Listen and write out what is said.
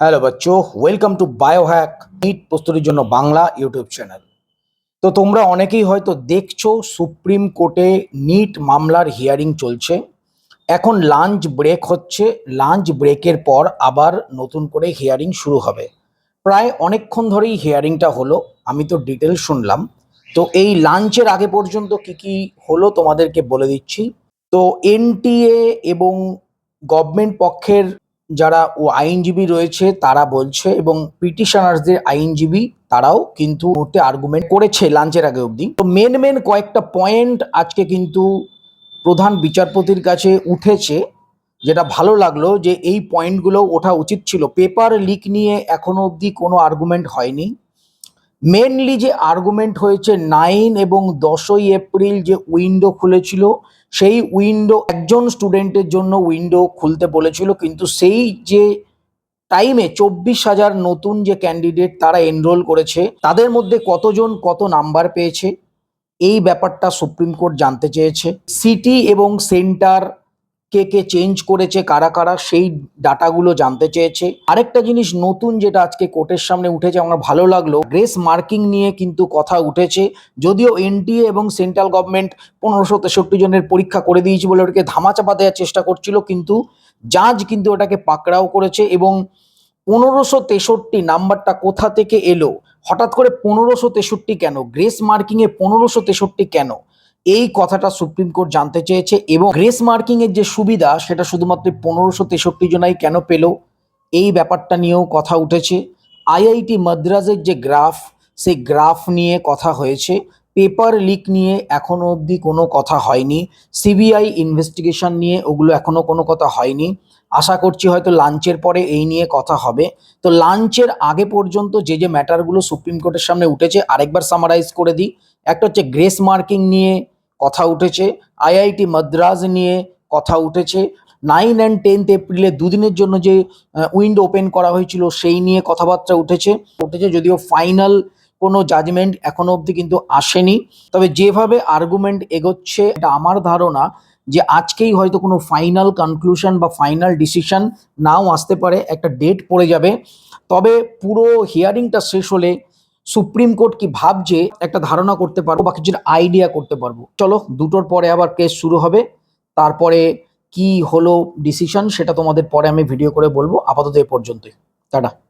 Hello বাচ্চো welcome to Biohack NEET প্রস্তুতির জন্য বাংলা ইউটিউব চ্যানেল। তো তোমরা অনেকেই হয়তো দেখছ, সুপ্রিম কোর্টে নিট মামলার হিয়ারিং চলছে। এখন লাঞ্চ ব্রেক হচ্ছে লাঞ্চ ব্রেকের পর আবার নতুন করে হিয়ারিং শুরু হবে। প্রায় অনেকক্ষণ ধরেই হিয়ারিংটা হলো, আমি তো ডিটেল শুনলাম। তো এই লাঞ্চের আগে পর্যন্ত কি কি হলো তোমাদেরকে বলে দিচ্ছি। তো এনটিএ এবং গভর্নমেন্ট পক্ষের যারা ও আইনজীবী রয়েছে, তারা বলছে এবং পিটিশনার্সদের আইনজীবী তারাও কিন্তু ওতে আর্গুমেন্ট করেছে লাঞ্চের আগে অবধি। তো মেন মেন কয়েকটা পয়েন্ট আজকে কিন্তু প্রধান বিচারপতির কাছে উঠেছে, যেটা ভালো লাগল যে এই পয়েন্টগুলো ওঠা উচিত ছিল। পেপার লিক নিয়ে এখনও অবধি কোনো আর্গুমেন্ট হয়নি। মেনলি যে আর্গুমেন্ট হয়েছে নাইন এবং দশই এপ্রিল যে উইন্ডো খুলেছিল, সেই উইন্ডো একজন স্টুডেন্টের জন্য উইন্ডো খুলতে বলেছিল, কিন্তু সেই যে টাইমে চব্বিশ হাজার নতুন যে ক্যান্ডিডেট তারা এনরোল করেছে, তাদের মধ্যে কতজন কত নাম্বার পেয়েছে, এই ব্যাপারটা সুপ্রিম কোর্ট জানতে চেয়েছে। সিটি এবং সেন্টার কে কে চেঞ্জ করেছে, কারা কারা, সেই ডাটাগুলো জানতে চেয়েছে। আরেকটা জিনিস নতুন যেটা আজকে কোর্টের সামনে উঠেছে, আমার ভালো লাগল গ্রেস মার্কিং নিয়ে কিন্তু কথা উঠেছে, যদিও এনটিএ এবং সেন্ট্রাল গভর্নমেন্ট পনেরোশো তেষট্টি জনের পরীক্ষা করে দিয়েছে বলে ওটাকে ধামাচাপা দেওয়ার চেষ্টা করছিল, কিন্তু জাজ কিন্তু ওটাকে পাকড়াও করেছে এবং পনেরোশো তেষট্টি নাম্বারটা কোথা থেকে এলো? হঠাৎ করে পনেরোশো তেষট্টি কেন? গ্রেস মার্কিংয়ে পনেরোশো তেষট্টি কেন? এই কথাটা সুপ্রিম কোর্ট জানতে চেয়েছে এবং গ্রেস মার্কিং এর যে সুবিধা, সেটা শুধুমাত্র পনেরোশো তেষট্টি জনাই কেন পেল? এই ব্যাপারটা নিয়েও কথা উঠেছে। আইআইটি মাদ্রাজের যে গ্রাফ, সেই গ্রাফ নিয়ে কথা হয়েছে। পেপার লিক নিয়ে এখনও অবধি কোনো কথা হয়নি। সিবিআই ইনভেস্টিগেশন নিয়ে ওগুলো এখনও কোনো কথা হয়নি। আশা করছি হয়তো লাঞ্চের পরে এই নিয়ে কথা হবে। তো লাঞ্চের আগে পর্যন্ত যে যে ম্যাটারগুলো সুপ্রিম কোর্টের সামনে উঠেছে, আরেকবার সামারাইজ করে দিই। একটা হচ্ছে গ্রেস মার্কিং নিয়ে কথা উঠেছে, আইআইটি মাদ্রাজ নিয়ে কথা উঠেছে। নাইন অ্যান্ড টেন্থ এপ্রিলে দুদিনের জন্য যে উইন্ডো ওপেন করা হয়েছিল, সেই নিয়ে কথাবার্তা উঠেছে। উঠেছে যদিও ফাইনাল কোনো জাজমেন্ট এখনও অবধি কিন্তু আসেনি। তবে যেভাবে আর্গুমেন্ট এগোচ্ছে, এটা আমার ধারণা যে আজকেই হয়তো কোনো ফাইনাল কনক্লুশন বা ফাইনাল ডিসিশন নাও আসতে পারে, একটা ডেট পড়ে যাবে। তবে পুরো হিয়ারিংটা শেষ হলে সুপ্রিম কোর্ট কি ভাবছে একটা ধারণা করতে পারব বা কিছু আইডিয়া করতে পারব? চলো, দুটোর পরে আবার কেস শুরু হবে। তারপরে কি হলো ডিসিশন সেটা তোমাদের পরে আমি ভিডিও করে বলব। আপাতত এ পর্যন্তই। টাটা।